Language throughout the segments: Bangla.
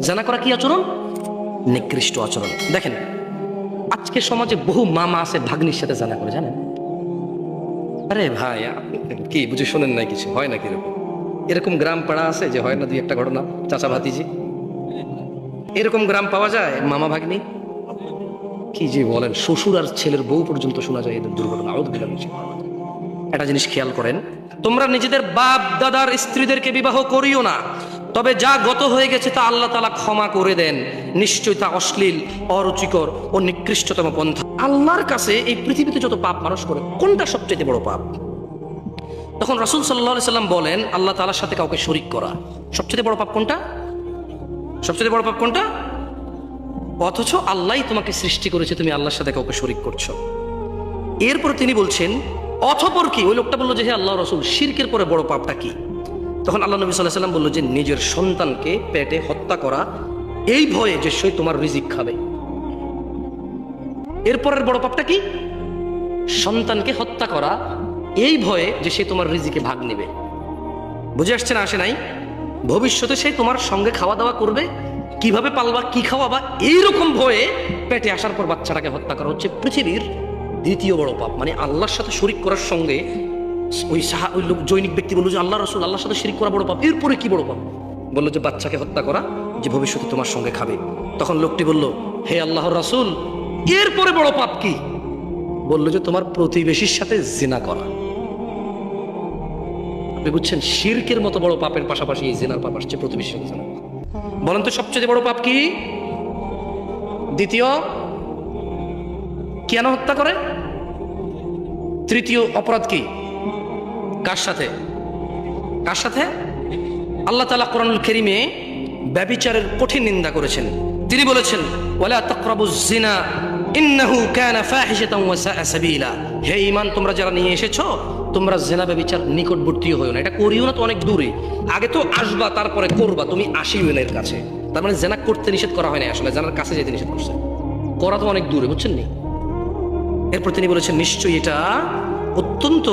জানা করা কি আচরণ? নিকৃষ্ট আচরণ। দেখেন আজকে সমাজে বহু মামা আছে, ভাগ্নির সাথে জানা করে, জানেন? আরে ভাই কি, বুঝে শোনেন নাই কিছু? হয় না কীরকম এরকম গ্রাম পাড়া আছে যে হয় না দুই একটা ঘটনা? চাচা ভাতিজি? এরকম গ্রাম পাওয়া যায়, মামা ভাগ্নি? কি যে বলেন, শ্বশুর আর ছেলের বউ পর্যন্ত শোনা যায় এদের দুর্ঘটনা। একটা জিনিস খেয়াল করেন, তোমরা নিজেদের বাপ, দাদার স্ত্রীদেরকে বিবাহ করিও না। তবে যা গত হয়ে গেছে তা আল্লাহ তালা ক্ষমা করে দেন। নিশ্চয়ই তা অশ্লীল, অরুচিকর ও নিকৃষ্টতম পন্থা। আল্লাহর কাছে এই পৃথিবীতে যত পাপ মানুষ করে, কোনটা সবচেয়ে বড় পাপ? তখন রাসুল সাল্লাহ সাল্লাম বলেন, আল্লাহ তালার সাথে কাউকে শরিক করা। সবচেয়ে বড় পাপ কোনটা? সবচেয়ে বড় পাপ কোনটা? অথচ আল্লাহ তোমাকে সৃষ্টি করেছে, তুমি আল্লাহর সাথে কাউকে শরিক করছ। এরপর তিনি বলছেন, অথপর কি? ওই লোকটা বলল যে, হে আল্লাহ রসুল, শিরকের পরে বড় পাপটা কি? তখন আল্লাহ নবী সাল্লাহ সাল্লাম বলল যে নিজের সন্তানকে পেটে হত্যা করা, এই ভয়ে যে সে তোমার রিজিক খাবে। এরপরের বড় পাপটা কি? সন্তানকে হত্যা করা, এই ভয়ে যে সে তোমার রিজিকে ভাগ নেবে। বুঝে আসছে না, আসে নাই? ভবিষ্যতে সে তোমার সঙ্গে খাওয়া দাওয়া করবে, কীভাবে পালবা, কি খাওয়াবা, এইরকম ভয়ে পেটে আসার পর বাচ্চাটাকে হত্যা করা হচ্ছে পৃথিবীর দ্বিতীয় বড় পাপ। মানে আল্লাহর সাথে শরিক করার সঙ্গে ওই সাহা, ওই লোক, জৈনিক ব্যক্তি বলল যে আল্লাহ রসুল, আল্লাহর সাথে শরিক করা বড় পাপ। এরপরে কি বড় পাপ? বলল যে বাচ্চাকে হত্যা করা যে ভবিষ্যতে তোমার সঙ্গে খাবে। তখন লোকটি বলল, হে আল্লাহর রাসূল, এরপরে বড় পাপ কি? বলল যে তোমার প্রতিবেশীর সাথে জিনা করা। আপনি বুঝছেন, শিরকের মতো বড় পাপের পাশাপাশি এই জেনার পাপ আসছে প্রতিবেশীর জিনা। বলেন তো সবচেয়ে বড় পাপ কি? দ্বিতীয়, কেন হত্যা করে? তৃতীয়, অপরাধ কি? কার সাথে? কার সাথে? আল্লাহ তালা কোরআনুল কেরিমে ব্যবিচারের কঠিন নিন্দা করেছেন। তিনি বলেছেন, ওয়ালা তাকরাবুজ জিনা ইন্নাহু কানা ফাহিশাতান ওয়া সাবিলা। হে ঈমান, তোমরা যারা নিয়ে এসেছ, তোমরা জেনা ব্যবিচার নিকটবর্তী হইও না। এটা করিও না তো অনেক দূরে। আগে তো আসবা, তারপরে করবা। তুমি আসিও না এর কাছে। তার মানে জেনা করতে নিষেধ করা হয় না আসলে। জানার কাছে যেতে নিষেধ করছে। করা তো অনেক দূরে, বুঝছেন নি? এরপর তিনি বলেছেন, নিশ্চয়ই এটা অত্যন্ত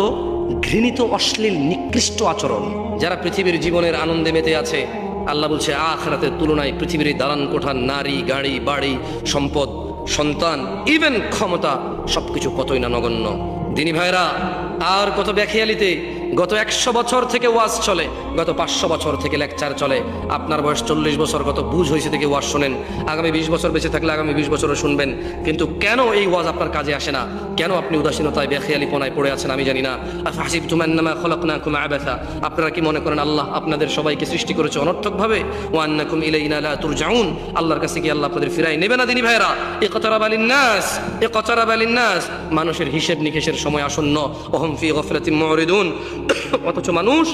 ঘৃণিত, অশ্লীল, নিকৃষ্ট আচরণ। যারা পৃথিবীর জীবনের আনন্দে মেতে আছে, আল্লাহ বলছে, আখরাতের তুলনায় পৃথিবীর দালান কোঠা, নারী, গাড়ি, বাড়ি, সম্পদ, সন্তান ইভেন ক্ষমতা, সবকিছু কতই না নগণ্য। দিনী ভাইরা আর কত ব্যাখিয়ালিতে গত একশো বছর থেকে ওয়াজ চলে, গত পাঁচশো বছর থেকে লেকচার চলে। আপনার বয়স চল্লিশ বছর, গত বুঝ হয়েছে থেকে ওয়াজ শোনেন। আগামী বিশ বছর বেঁচে থাকলে আগামী বিশ বছরও শুনবেন। কিন্তু কেন এই ওয়াজ আপনার কাজে আসে না? কেন আপনি উদাসীনতায় বেখেয়ালিপনায় পড়ে আছেন আমি জানি না। হাসিব তুমান্নামা খলকনা কুমা আবেথা আপনারা কি মনে করেন আল্লাহ আপনাদের সবাইকে সৃষ্টি করেছে অনর্থকভাবে? ও আন্নাকুম ইলাইনা লা তুরজাউন। আল্লাহর কাছে কি আল্লাহ আপনাদের ফিরাই নেবে না দিনী ভাইরা এ কতারা বালিন নাস এ কতারা বালিন নাস মানুষের হিসেব নিকেশের সময় আসন্ন। অহম ফি গফলাতিন মুরিদুন অথচ মানুষ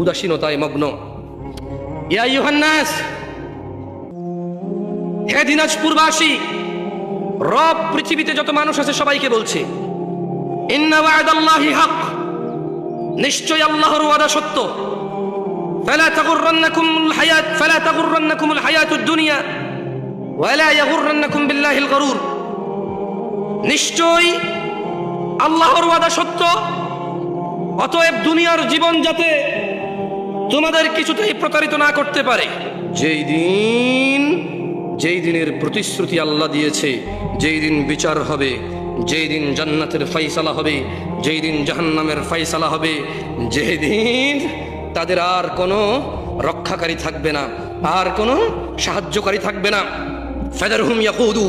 উদাসীনতায় মগ্ন ইয়া ইউহান্নাস হে দিনাজপুরবাসী রব পৃথিবীতে যত মানুষ আছে সবাইকে বলছে ইন্না ওয়াদাল্লাহি হক নিশ্চয় আল্লাহর ওয়াদা সত্য فلا تغرنكم الحياة فلا تغرنكم الحياة الدنيا ولا يغرنكم بالله الغرور নিশ্চয় আল্লাহর ওয়াদা সত্য? অতএব দুনিয়ার জীবন যাতে তোমাদের কিছুতেই প্রতারিত না করতে পারে। যেই দিন, যেই দিনের প্রতিশ্রুতি আল্লাহ দিয়েছে, যেই দিন বিচার হবে, যেই দিন জান্নাতের ফাইসালা হবে, যেই দিন জাহান্নামের ফাইসালা হবে, যেই দিন তাদের আর কোনো রক্ষাকারী থাকবে না, আর কোনো সাহায্যকারী থাকবে না। ফেদার হুম ইয়াকুদু,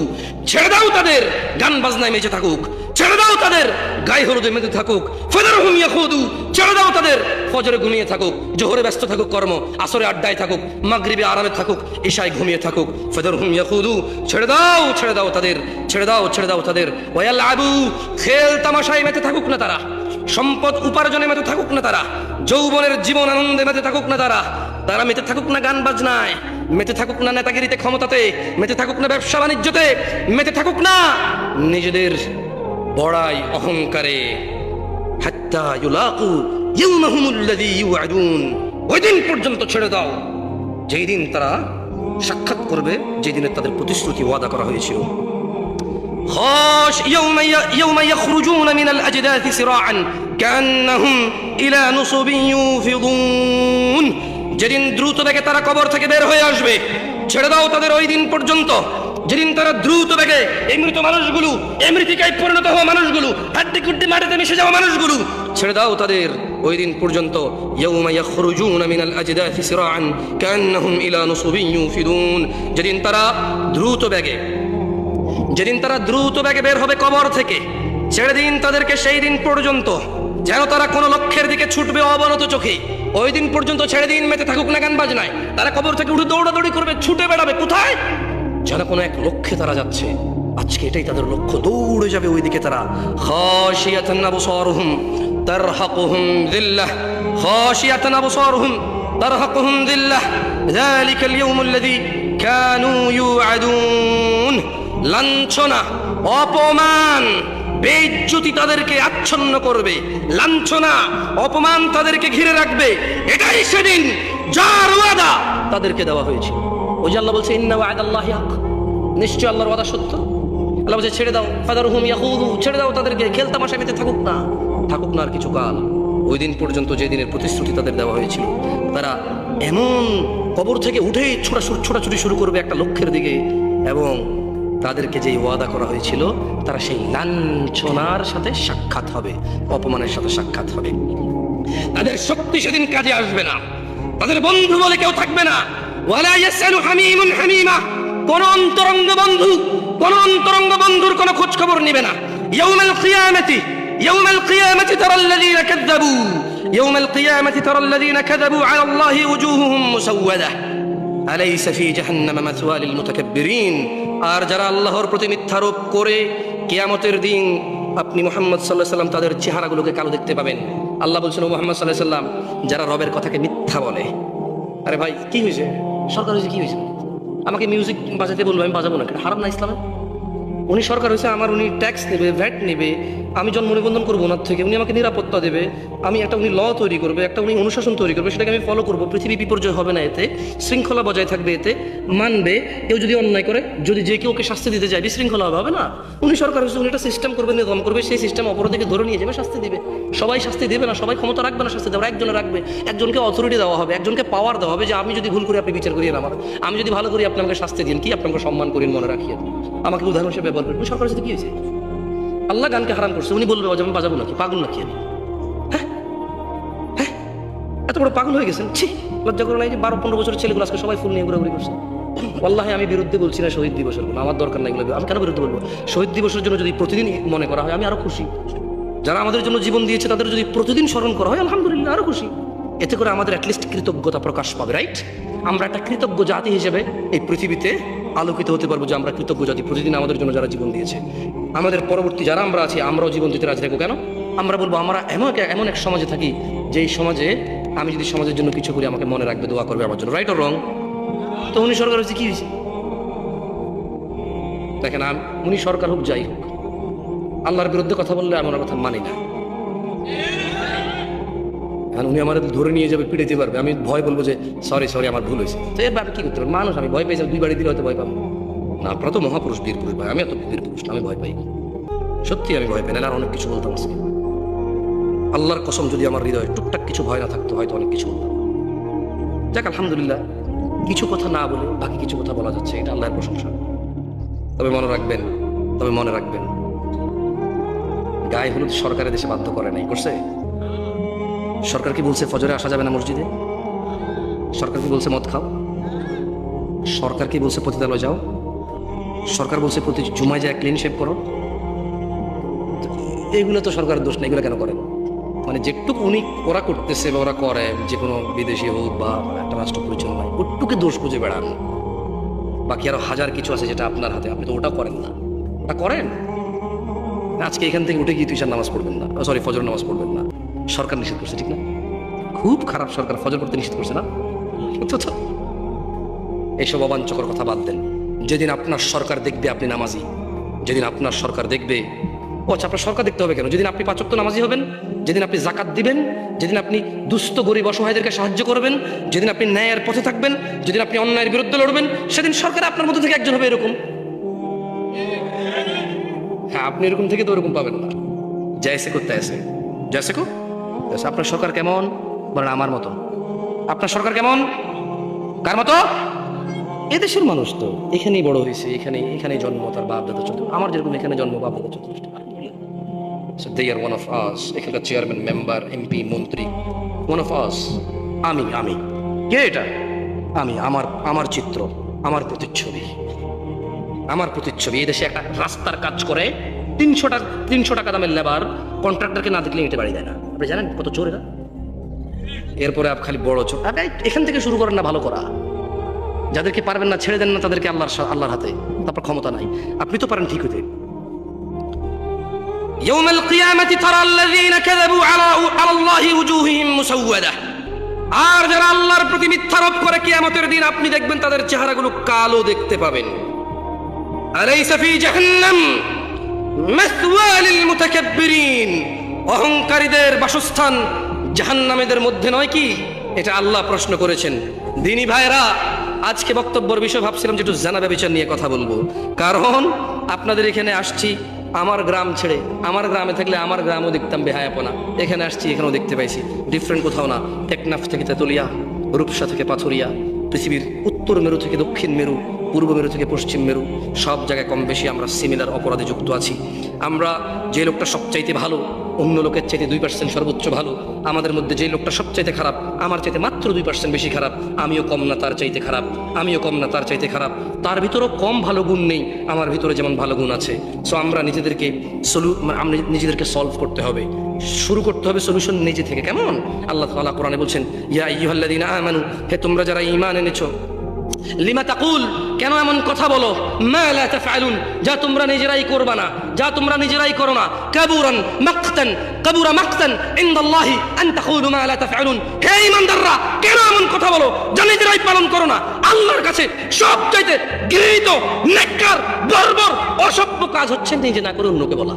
ছেড়ে দাও তাদের, গান বাজনায় মেচে থাকুক, ছেড়ে দাও তাদের, গায়ে হলুদে মেতে থাকুক। ফেদার হুম ইয়াকুদু, ছেড়ে দাও তাদের, ফজরে ঘুমিয়ে থাকুক, জোহরে ব্যস্ত থাকুক কর্ম, আসরে আড্ডায় থাকুক, মাগরিবে আরামে থাকুক, ঈশায় ঘুমিয়ে থাকুক। ফেদার হুম ইয়াকুদু, ছেড়ে দাও ছেড়ে দাও তাদের, ছেড়ে দাও ছেড়ে দাও তাদের। ওয়াল আবু খেল তামাশায় মেতে থাকুক না তারা, সম্পদ উপার্জনে মেতে থাকুক না তারা, যৌবনের জীবন আনন্দে মেতে থাকুক না তারা তারা মেতে থাকুক না গান বাজনায়। মেতে থাকুক না নেতাগিরিতে ক্ষমতাতে মেতে থাকুক না ব্যবসা বাণিজ্যতে মেতে থাকুক না নিজেদের বড়াই অহংকারে হাত্তা ইউলাকু ইয়াউমাহুমুল্লাযী ইউআদুন ওই দিন পর্যন্ত ছেড়ে দাও যেই দিন তারা সাক্ষাৎ করবে যেই দিনে তাদের প্রতিশ্রুতি ওয়াদা করা হয়েছিল خاش يوم ي- يوم يخرجون من الأجداث سراعا كأنهم إلى نصب يوفضون যেদিন দ্রুত বেগে তারা কবর থেকে বের হয়ে আসবে, ছেড়ে দাও তাদের ওই দিন পর্যন্ত। যেদিন তারা দ্রুত বেগে এই মৃত মানুষগুলো, এই মৃতিকায় পরিণত হওয়া মানুষগুলো হাড্ডি কুড্ডি মাটিতে মিশে যাওয়া মানুষগুলো, ছেড়ে দাও তাদের ওই দিন পর্যন্ত। যেদিন তারা দ্রুত ব্যাগে যেদিন তারা দ্রুত ব্যাগে বের হবে কবর থেকে ছেড়ে দিন তাদেরকে সেই দিন পর্যন্ত, যেন তারা কোনো লক্ষ্যের দিকে ছুটবে অবনত চোখে। ওই দিন পর্যন্ত ছেড়ে দিন, মেতে থাকুক না গান বাজনায়। তারা কবর থেকে উঠে দৌড়াদৌড়ি করবে, ছুটে বেড়াবে, কোথায়? যারা কোনো এক লক্ষ্যে তারা যাচ্ছে। আজকে এটাই তাদের লক্ষ্য, দৌড়ে যাবে ওই দিকে তারা লাঞ্ছনা, অপমান। বেজ্জতি তাদেরকে আচ্ছন্ন করবে, লাঞ্ছনা, অপমান তাদেরকে ঘিরে রাখবে। এটাই সেদিন যার ওয়াদা তাদেরকে দেওয়া হয়েছে ওই যে আল্লাহ বলছে, ইন্না ওয়াদাল্লাহি হক। নিশ্চয় আল্লাহর ওয়াদা সত্য। আল্লাহ বলছে, ছেড়ে দাও। ফাদারহুম ইয়াহুদু ছেড়ে দাও তাদেরকে। খেলতামাশা মেতে থাকুক না। থাকুক না আর কিছু কাল। ওই দিন পর্যন্ত যে দিনের প্রতিশ্রুতি তাদের দেওয়া হয়েছিল, তারা এমন কবর থেকে উঠেই ছোটা ছোটাছুটি শুরু করবে একটা লক্ষ্যের দিকে এবং তাদেরকে যেই ওয়াদা করা হয়েছিল, তারা সেই লাঞ্ছনার সাথে সাক্ষাৎ হবে, অপমানের সাথে সাক্ষাৎ হবে। তাদের শক্তি সেদিন কাজে আসবে না। তাদের বন্ধু বলে কেউ থাকবে না। কোন অন্তরঙ্গ বন্ধু, কোন অন্তরঙ্গ বন্ধুর কোনো খোঁজ খবর নেবে না। ইয়াউমাল আর যারা আল্লাহর প্রতি মিথ্যারোপ করে, কিয়ামতের দিন আপনি মোহাম্মদ সাল্লাহ সাল্লাম তাদের চেহারাগুলোকে কালো দেখতে পাবেন। আল্লাহ বলছেন মোহাম্মদ সাল্লাহ সাল্লাম, যারা রবের কথাকে মিথ্যা বলে। আরে ভাই, কি হয়েছে? সরকার হয়েছে, কি হয়েছে? আমাকে মিউজিক বাজাতে বলব, আমি বাজাবো না হারাম না ইসলামে? উনি সরকার হয়েছে, আমার উনি ট্যাক্স নেবে ভ্যাট নেবে, আমি জন্ম নিবন্ধন করব ওনার থেকে, উনি আমাকে নিরাপত্তা দেবে, আমি একটা উনি ল তৈরি করবে, একটা উনি অনুশাসন তৈরি করবে, সেটাকে আমি ফলো করব, পৃথিবী বিপর্যয় হবে না এতে, শৃঙ্খলা বজায় থাকবে এতে, মানবে, কেউ যদি অন্যায় করে, যদি যে কেউ ওকে শাস্তি দিতে যায় বিশৃঙ্খলা হবে না? উনি সরকার হয়েছে, উনি একটা সিস্টেম করবে নিগম করবে, সেই সিস্টেম অপরাধীকে ধরে নিয়ে যাবে, শাস্তি দিবে। সবাই শাস্তি দেবে না, সবাই ক্ষমতা রাখবে না, শাস্তি দেবে একজনে রাখবে, একজনকে অথরিটি দেওয়া হবে, একজনকে পাওয়ার দেওয়া হবে যে আমি যদি ভুল করি আপনি বিচার করিয়ে আমার আমি যদি ভালো করি আপনাকে শাস্তি দিন, কি আপনাকে সম্মান করেন মনে রাখিয়ে আমাকে উদাহরণ হিসেবে ব্যবহার করবেন সরকারের সাথে কি হয়েছে? আল্লাহ গানকে হারাম করছে, উনি বলবে আমি বাজাবো নাকি? পাগল নাকি আমি? হ্যাঁ? হ্যাঁ? এত বড় পাগল হয়ে গেছেন? ছি, লজ্জা করে নাই যে বারো, পনেরো বছরের ছেলেগুলো আজকে সবাই ফুল নিয়ে ঘুরাঘুরি করছে। আল্লাহে আমি বিরুদ্ধে বলছি না শহীদ দিবসের কোনো আমার দরকার নাই আমি কেন বিরুদ্ধে বলব? শহীদ দিবসের জন্য যদি প্রতিদিন মনে করা হয়, আমি আরও খুশি। যারা আমাদের জন্য জীবন দিয়েছে, তাদের যদি প্রতিদিন স্মরণ করা হয়, আলহামদুলিল্লাহ, আরও খুশি। এতে করে আমাদের অ্যাটলিস্ট কৃতজ্ঞতা প্রকাশ পাবে রাইট আমরা একটা কৃতজ্ঞ জাতি হিসেবে এই পৃথিবীতে আলোকিত হতে পারব যে আমরা কৃতজ্ঞ জাতি, প্রতিদিন আমাদের জন্য যারা জীবন দিয়েছে। আমাদের পরবর্তী যারা আমরা আছি, আমরাও জীবন দিতে রাজি থাকব কেন? আমরা বলব, আমরা এমন এক এমন এক সমাজে থাকি যেই সমাজে আমি যদি সমাজের জন্য কিছু করি, আমাকে মনে রাখবে, দোয়া করবে আমার জন্য রাইট রং তো উনি সরকার হচ্ছে কি হয়েছে? দেখেন উনি সরকার হোক যাই হোক, আল্লাহর বিরুদ্ধে কথা বললে আমি কথা মানি না। কারণ উনি আমাদের ধরে নিয়ে যাবে, পিটাইতে পারবে। আমি ভয় বলব যে সরি সরি আমার ভুল হয়েছে। তো এর ব্যাপারে কি করতে পারব মানুষ, আমি ভয় পেয়েছি দুই বাড়ি দিলে হয়তো ভয় পাবো। না, আপনারা তো মহাপুরুষ বীর পুরুষ ভাই, আমি এত বীর পুরুষ আমি ভয় পাই সত্যি আমি ভয় পাই না আর অনেক কিছু বলতাম আজকে। আল্লাহর কসম, যদি আমার হৃদয়ে টুকটাক কিছু ভয় না থাকতো, হয়তো অনেক কিছু বলতাম। যাক, আলহামদুলিল্লাহ, কিছু কথা না বলে বাকি কিছু কথা বলা যাচ্ছে, এটা আল্লাহর প্রশংসা। তবে মনে রাখবেন, তবে মনে রাখবেন, গায়ে হলুদ সরকারের দেশে বাধ্য করে নাই, করছে? সরকার কি বলছে ফজরে আসা যাবে না মসজিদে? সরকার কি বলছে মদ খাও? সরকার কি বলছে পতিতালয় যাও? সরকার বলছে প্রতি জুমায় যায় ক্লিন শেভ করো? এইগুলো তো সরকারের দোষ না এগুলো কেন করেন মানে যেটুকু উনি ওরা করতেছে বা ওরা করে, যে কোনো বিদেশি হোক বা একটা রাষ্ট্র পরিচালনায়, ওটুকে দোষ খুঁজে বেড়ান। বাকি আরও হাজার কিছু আছে যেটা আপনার হাতে, আপনি তো ওটা করেন না। ওটা করেন? আজকে এখান থেকে উঠে গিয়ে তুই নামাজ পড়বেন না। সরি ফজর নামাজ পড়বেন না। সরকার নিষেধ করছে, ঠিক না? খুব খারাপ সরকার ফজর পড়তে নিষেধ করছে না? তো তো এইসব অবাঞ্চকর কথা বাদ দেন। যেদিন আপনার সরকার দেখবে আপনি নামাজি, যেদিন আপনার সরকার দেখবে, ও আচ্ছা আপনার সরকার দেখতে হবে কেন? যেদিন আপনি পাচক নামাজি হবেন, যেদিন আপনি জাকাত দিবেন, যেদিন আপনি দুস্থ, গরিব, অসহায়দেরকে সাহায্য করবেন, যেদিন আপনি ন্যায়ের পথে থাকবেন, যেদিন আপনি অন্যায়ের বিরুদ্ধে লড়বেন, সেদিন সরকার আপনার মধ্যে থেকে একজন হবে এরকম। হ্যাঁ আপনি এরকম থেকে তো ওরকম পাবেন না। জয়সে করতে আসে। জয়সে কো আপনার সরকার কেমন? বলেন আমার মতো। আপনার সরকার কেমন? কার মতো? এদেশের মানুষ তো, এখানেই বড় হয়েছে এখানে এখানে জন্ম, তার বাপ, দাদা, চতুর্থ। আমার যেরকম এখানে জন্ম, বাপ, দাদা, চতুর্থ। They are one of us. এখানকার চেয়ারম্যান মেম্বার এমপি মন্ত্রী, one of us. আমি আমি। কে এটা? আমি, আমার আমার চিত্র, আমার প্রতিচ্ছবি। আমার প্রতিচ্ছবি, এই দেশে একটা রাস্তার কাজ করে তিনশো টাকা তিনশো টাকা দামের লেবার কন্ট্রাক্টরকে না দেখলে ইটে বাড়ি দেয় না। আপনি জানেন কত চোর এরা এরপরে আপ খালি বড় চোর আপনি এখান থেকে শুরু করেন না ভালো করা যাদেরকে পারবেন না ছেড়ে দেন না তাদেরকে আল্লাহর সা- আল্লাহর হাতে তারপর ক্ষমতা নাই আপনি তো পারেন ঠিক হতে يوم القيامة ترى الذين كذبوا على على الله وجوههم مسودة আর যারা আল্লাহর প্রতি মিথ্যারোপ করে কিয়ামতের দিন আপনি দেখবেন তাদের চেহারাগুলো কালো দেখতে পাবেন আলাইসা ফি জাহান্নাম মাসওয়া লিল মুতাকাব্বিরিন অহংকারীদের বাসস্থান জাহান্নামীদের মধ্যে নয় কি? এটা আল্লাহ প্রশ্ন করেছেন। দিনী ভাইরা আজকে বক্তব্যর বিষয় ভাবছিলাম যে একটু জানা ব্যবচার নিয়ে কথা বলব। কারণ আপনাদের এখানে আসছি আমার গ্রাম ছেড়ে। আমার গ্রামে থাকলে আমার গ্রামও দেখতাম বেহায়াপনা। এখানে আসছি, এখানেও দেখতে পাইছি। ডিফারেন্ট কোথাও না। টেকনাফ থেকে তেতুলিয়া, রূপসা থেকে পাথুরিয়া, পৃথিবীর উত্তর মেরু থেকে দক্ষিণ মেরু, পূর্ব মেরু থেকে পশ্চিম মেরু, সব জায়গায় কম বেশি আমরা সিমিলার অপরাধে যুক্ত আছি। আমরা যে লোকটা সবচাইতে ভালো, অন্য লোকের চাইতে দুই পার্সেন্ট সর্বোচ্চ ভালো, আমাদের মধ্যে যে লোকটা সবচাইতে খারাপ, আমার চাইতে মাত্র দুই পার্সেন্ট বেশি খারাপ, আমিও কম না তার চাইতে খারাপ, আমিও কম না তার চাইতে খারাপ। তার ভিতরেও কম ভালো গুণ নেই, আমার ভিতরে যেমন ভালো গুণ আছে। সো আমরা নিজেদেরকে সলু আমরা নিজেদেরকে সলভ করতে হবে। শুরু করতে হবে সলিউশন নিজে থেকে, কেমন? আল্লাহ তাআলা কোরআনে বলছেন, ইয়া আইয়ুহাল্লাযীনা আমানু, হে তোমরা যারা ঈমান এনেছো লিমা তাকুল, কেন এমন কথা বলো? তাফআলুন, যা তোমরা নিজেরাই করবা না, যা তোমরা নিজেরাই করো না। কাবুরান মাকতান, কাবুরা মাকতান, ইনদাল্লাহি আন তাকুলু মা লা তাফআলুন। হে ঈমানদাররা কেন এমন কথা বলো? যা নিজেরাই পালন করো না। আল্লাহর কাছে সবচাইতে ঘৃণিত, নেককার, বর্বর, অসভ্য কাজ হচ্ছে নিজে না করে অন্যকে বলা।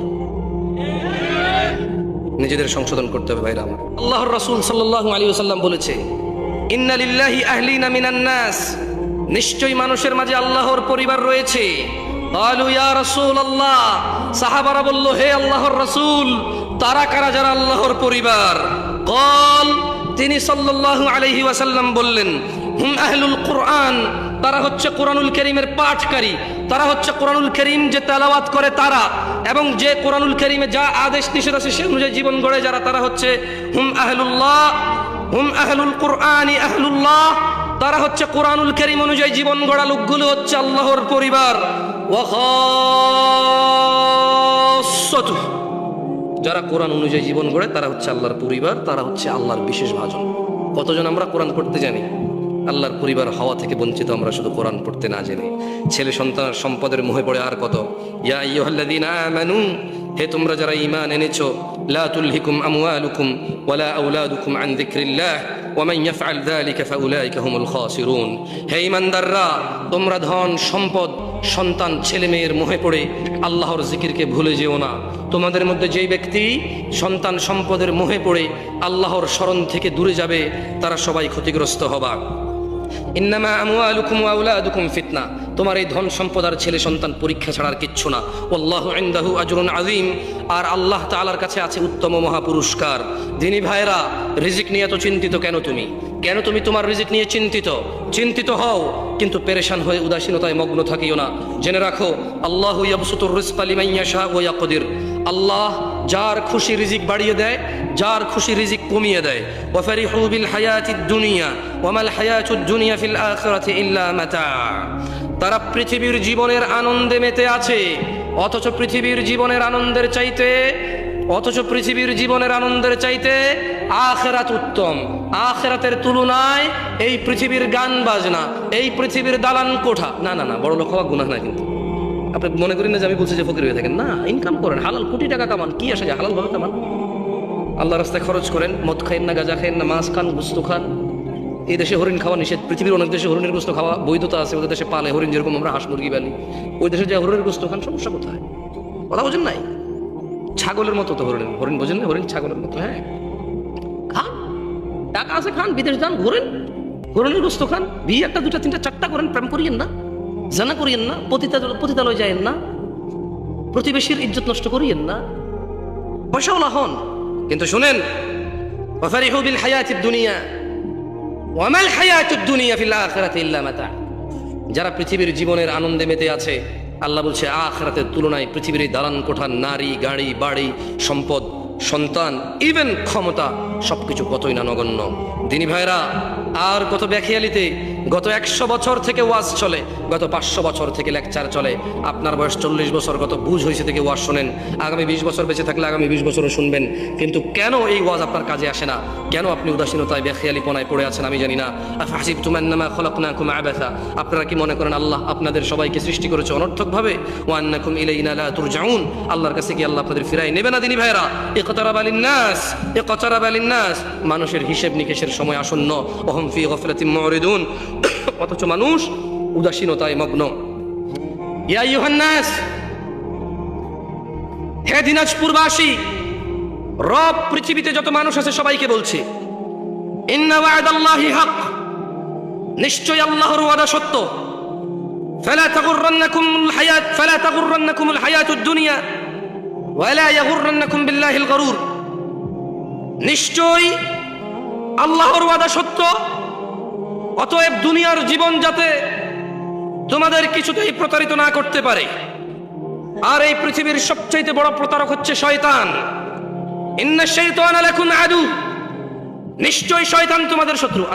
নিজেদের সংশোধন করতে হবে ভাইরা আমার। আল্লাহর রাসূল সাল্লাল্লাহু আলাইহি ওয়াসাল্লাম বলেছে, ইন্না লিল্লাহি আহলিনা মিনান নাস। নিশ্চয়ই মানুষের মাঝে আল্লাহর পরিবার রয়েছে। সাহাবারা বলল, হে আল্লাহর রসুল, তারা কারা যারা আল্লাহর পরিবার? কল তিনি সাল্লাল্লাহু আলহি ওয়াসাল্লাম বললেন, হুম, আহলুল কোরআন, তারা হচ্ছে কোরআনুল করিমের পাঠকারী। তারা হচ্ছে কোরআনুল করিম যে তেলাওয়াত করে তারা, এবং যে কোরআনুল করিমে যা আদেশ নিষেধ আছে সে অনুযায়ী জীবন গড়ে যারা তারা হচ্ছে, হুম, আহলুল্লাহ, হুম, আহলুল কোরআন, আহলুল্লাহ তারা হচ্ছে কোরআনুল করিম অনুযায়ী জীবন গড়া লোকগুলো হচ্ছে আল্লাহর পরিবার। যারা কোরআন অনুযায়ী জীবন গড়ে, তারা হচ্ছে আল্লাহর পরিবার, তারা হচ্ছে আল্লাহর বিশেষ ভাজন। কতজন আমরা কোরআন পড়তে জানি? আল্লাহর পরিবার হওয়া থেকে বঞ্চিত আমরা শুধু কোরআন পড়তে না জেনে। ছেলে সন্তান সম্পদের মুহে পড়ে আর কত? ইয়া হে তোমরা যারা ইমান এনেছো, লা তুলহিকুম আমওয়ালুকুম ওয়ালা আওলাদুকুম আন যিকরিল্লাহ। ওয়ামান ইয়াফআল যালিকা ফাউলাইকা হুমুল খাসিরুন। হে ইমানদাররা তোমরা ধন, সম্পদ, সন্তান ছেলে মেয়ের মোহে পড়ে আল্লাহর জিকিরকে ভুলে যেও না। তোমাদের মধ্যে যেই ব্যক্তি সন্তান, সম্পদের মোহে পড়ে আল্লাহর শরণ থেকে দূরে যাবে, তারা সবাই ক্ষতিগ্রস্ত হবা। ইন্নামা আমওয়ালুকুম ওয়া আওলাদুকুম ফিতনা। তোমার এই ধন সম্পদ আর ছেলে সন্তান পরীক্ষা ছাড়ার কিচ্ছু না। আল্লাহু ইনদাহু আজরুন আযীম। আর আল্লাহ তাআলার কাছে আছে উত্তম মহাপুরস্কার। দিনী ভাইরা রিজিক নিয়ে এত চিন্তিত কেন তুমি? কেন তুমি তোমার রিজিক নিয়ে চিন্তিত? চিন্তিত হও, কিন্তু পেরেশান হয়ে উদাসীনতায় মগ্ন থাকিও না। জেনে রাখো, আল্লাহু ইয়াবসুতুর রিজকা লিমান ইয়াশা ওয়া ইয়াকদির। আল্লাহ যার খুশি রিজিক বাড়িয়ে দেয়, যার খুশি রিজিক কমিয়ে দেয়। ওয়াফারিহু বিল হায়াতিদ দুনিয়া ওয়ামাল হায়াতুদ দুনিয়া ফিল আখিরাতি ইল্লা মাতা। তারা পৃথিবীর জীবনের আনন্দে মেতে আছে, অথচ পৃথিবীর জীবনের আনন্দের চাইতে, অথচ পৃথিবীর জীবনের আনন্দের চাইতে আখেরাত উত্তম। আখেরাতের তুলনায় এই পৃথিবীর গান বাজনা, এই পৃথিবীর দালান কোঠা। না না না বড় লোক হওয়া গুনাহ না কিন্তু। আপনি মনে করেন না যে আমি বলছি যে ফকির হয়ে থাকেন? না ইনকাম করেন, হালাল, কোটি টাকা কামান। কি আসে হালাল কামান। আল্লাহ রাস্তায় খরচ করেন, মদ খাইন না, গাঁজা খাইন না, মাছ খান, গুস্ত খান। এই দেশে হরিণ খাওয়া নিষেধ। পৃথিবীর অনেক দেশে হরিণের গোস্ত খাওয়া বৈধতা আছে, ওদের দেশে পালে হরিণ, যেরকম আমরা হাঁস, মুরগি পালি ওই দেশে যে হরিণের গোস্ত খান, সমস্যা কোথায়? কথা বোঝেন নাই? ছাগলের মতো তো হরিণ। হরিণ বোঝেন না? হরিণ ছাগলের মতো হ্যাঁ। খান। টাকা আছে, খান। বিদেশ যান, ঘোরেন। হরিণের গোস্ত খান। বিয়ে একটা, দুটা, তিনটা, চারটা করেন, প্রেম করিয়েন না। জানা করিয়েন না পতিতালয় যায়েন না, প্রতিবেশীর ইজ্জত নষ্ট করিয়েন না। পয়সাওয়ালা হন। কিন্তু শুনেন বিল দুনিয়া দুনিয়া যারা পৃথিবীর জীবনের আনন্দে মেতে আছে, আল্লাহ বলছে, আখরাতের তুলনায় পৃথিবীর দালান কোঠা, নারী, গাড়ি, বাড়ি, সম্পদ, সন্তান ইভেন ক্ষমতা সবকিছু কতই না নগণ্য। দিনী ভাইরা আর কত ব্যাখিয়ালিতে গত একশো বছর থেকে ওয়াজ চলে, গত পাঁচশো বছর থেকে লেকচার চলে। আপনার বয়স চল্লিশ বছর, গত বুঝ হয়েছে থেকে ওয়াজ শোনেন। আগামী বিশ বছর বেঁচে থাকলে আগামী বিশ বছরও শুনবেন। কিন্তু কেন এই ওয়াজ আপনার কাজে আসে না? কেন আপনি উদাসীনতায় বেখিয়ালিপনায় পড়ে আছেন আমি জানি না। হাসিব তুমান্নামা খলকনাকুম আবাসা। আপনারা কি মনে করেন আল্লাহ আপনাদের সবাইকে সৃষ্টি করেছে অনর্থকভাবে? ওয়ান্নাকুম ইলাইনা লা তুরজাউন। আল্লাহর কাছে কি আল্লাহ আপনাদের ফিরাই নেবে না দিনী ভাইরা ইকতারাবা লিন্নাস ইকতারাবা লিন্নাস। মানুষের হিসেব নিকেশের সময় আসন্ন ওহম ফি গফলাতিম মুরিদুন অথচ মানুষ উদাসীনতায় মগ্ন ইয়া ইউহান্নাস হে দিনাজপুরবাসী রব পৃথিবীতে যত মানুষ আছে সবাইকে বলছে ইন্না ওয়াদাল্লাহি হক নিশ্চয় আল্লাহর ওয়াদা সত্য فلا تغرنكم الحياة فلا تغرنكم الحياة الدنيا ولا يغرنكم بالله الغرور নিশ্চয় আল্লাহর ওয়াদা সত্য? অতএব দুনিয়ার জীবন যাতে তোমাদের কিছুতেই প্রতারিত না করতে পারে। আর এই পৃথিবীর সবচাইতে বড় প্রতারক হচ্ছে শয়তান। ইন্না শাইতানা লাকুম আদু। নিশ্চয় শয়তান তোমাদের শত্রু।